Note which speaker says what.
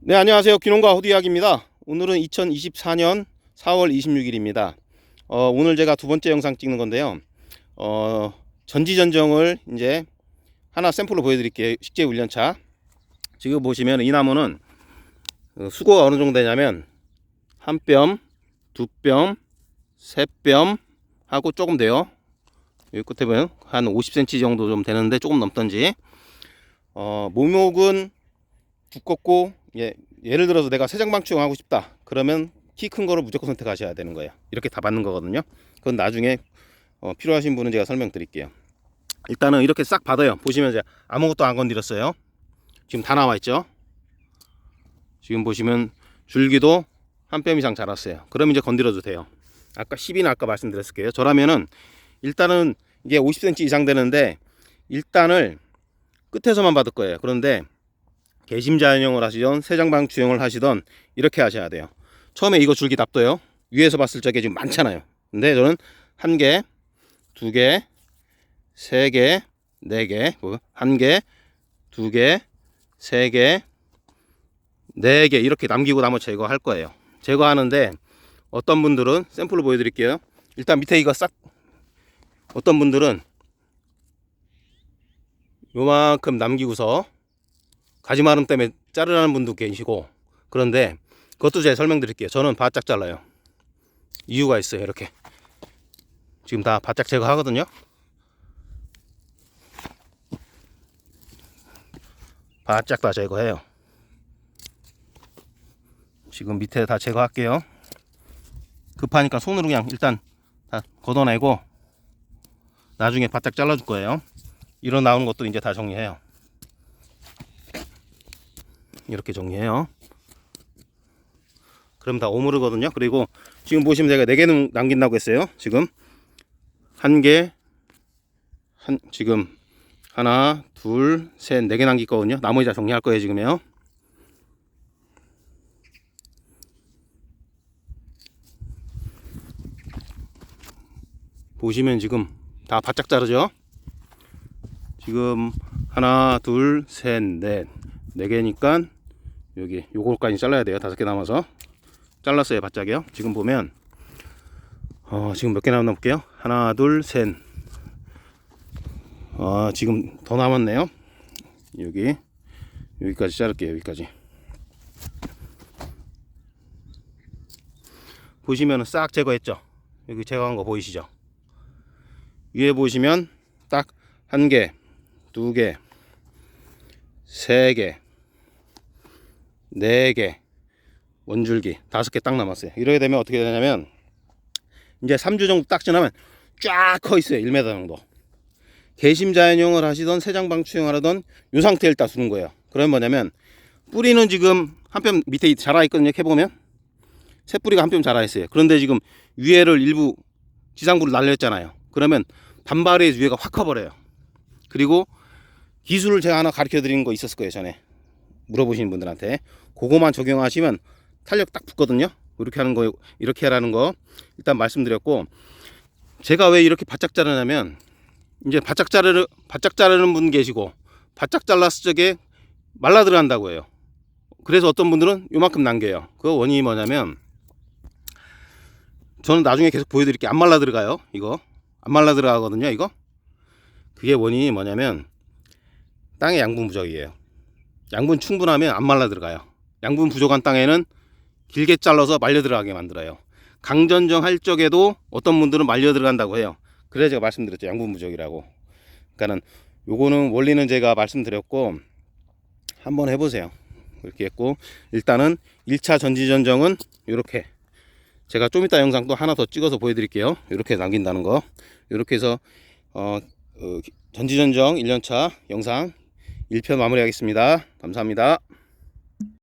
Speaker 1: 네, 안녕하세요. 귀농가 호디약입니다. 오늘은 2024년 4월 26일입니다. 어, 오늘 제가 두 번째 영상 찍는 건데요. 어, 전지전정을 이제 하나 샘플로 보여드릴게요. 식재 훈련차. 지금 보시면 이 나무는 어, 수고가 어느 정도 되냐면 한 뼘, 두 뼘, 세 뼘 하고 조금 돼요. 여기 끝에 보면 한 50cm 정도 좀 되는데 조금 넘던지. 어, 모목은 두껍고 예, 예를 들어서 내가 세장방충 하고 싶다. 그러면 키 큰 거를 무조건 선택하셔야 되는 거예요. 이렇게 다 받는 거거든요. 그건 나중에 어, 필요하신 분은 제가 설명드릴게요. 일단은 이렇게 싹 받아요. 보시면 제가 아무것도 안 건드렸어요. 지금 다 나와 있죠? 지금 보시면 줄기도 한 뼘 이상 자랐어요. 그럼 이제 건드려도 돼요. 아까 10이나 아까 말씀드렸을 게요. 저라면은 일단은 이게 50cm 이상 되는데 일단을 끝에서만 받을 거예요. 그런데 개심자연형을 하시던 세장방추형을 하시던 이렇게 하셔야 돼요. 처음에 이거 줄기 납둬요. 위에서 봤을 적에 지금 많잖아요. 근데 저는 한 개, 두 개, 세 개, 네 개, 뭐, 한 개, 두 개, 세 개, 네 개 이렇게 남기고 나머지 제거할 거예요. 제거하는데 어떤 분들은 샘플을 보여드릴게요. 일단 밑에 이거 싹 어떤 분들은 요만큼 남기고서 가지마름 때문에 자르라는 분도 계시고 그런데 그것도 제가 설명드릴게요. 저는 바짝 잘라요. 이유가 있어요 이렇게. 지금 다 바짝 제거하거든요. 바짝 다 제거해요. 지금 밑에 다 제거할게요. 급하니까 손으로 그냥 일단 다 걷어내고 나중에 바짝 잘라줄 거예요. 이런 나오는 것도 이제 다 정리해요 이렇게 정리해요. 그럼 다 오므르거든요. 그리고 지금 보시면 제가 4개는 남긴다고 했어요. 지금 한 개, 한, 지금 하나, 둘, 셋, 네 개 남길 거거든요. 나머지 다 정리할 거예요, 지금요. 보시면 지금 다 바짝 자르죠? 지금 하나, 둘, 셋, 넷. 네 개니까 여기 요거까지 잘라야 돼요. 다섯 개 남아서 잘랐어요. 바짝이요. 지금 보면 어, 지금 몇 개 남았나 볼게요. 하나, 둘, 셋. 어, 지금 더 남았네요. 여기 여기까지 자를게요. 여기까지. 보시면은 싹 제거했죠. 여기 제거한 거 보이시죠? 위에 보시면 딱 한 개, 두 개, 세 개, 네 개, 원줄기 다섯 개딱 남았어요. 이렇게 되면 어떻게 되냐면 이제 3주 정도 딱 지나면 쫙 커 있어요. 1m 정도. 개심자연용을 하시던 세장방추형을 하던 이 상태를 딱 두는 거예요. 그러면 뭐냐면 뿌리는 지금 한 뼘 밑에 자라 있거든요. 이렇게 보면 새 뿌리가 한 뼘 자라 있어요. 그런데 지금 위에를 일부 지상부를 날렸잖아요. 그러면 반발의 위에가 확 커버려요. 그리고 기술을 제가 하나 가르쳐 드리는 거 있었을 거예요 전에 물어보시는 분들한테 그거만 적용하시면 탄력 딱 붙거든요. 이렇게 하는 거 이렇게 하라는 거 일단 말씀드렸고 제가 왜 이렇게 바짝 자르냐면 이제 바짝 자르는 바짝 자르는 분 계시고 바짝 잘랐을 적에 말라 들어간다고 해요. 그래서 어떤 분들은 요만큼 남겨요. 그 원인이 뭐냐면 저는 나중에 계속 보여드릴게요. 안 말라 들어가요 이거. 안 말라 들어가거든요 이거. 그게 원인이 뭐냐면 땅의 양분 부족이에요. 양분 충분하면 안 말라 들어가요. 양분 부족한 땅에는 길게 잘라서 말려 들어가게 만들어요. 강전정 할 적에도 어떤 분들은 말려 들어간다고 해요. 그래 제가 말씀드렸죠. 양분 부족이라고. 그러니까는 요거는 원리는 제가 말씀드렸고 한번 해보세요. 이렇게 했고 일단은 1차 전지전정은 이렇게 제가 좀 이따 영상 또 하나 더 찍어서 보여드릴게요. 이렇게 남긴다는 거. 이렇게 해서 어, 어, 전지전정 1년차 영상 1편 마무리하겠습니다. 감사합니다.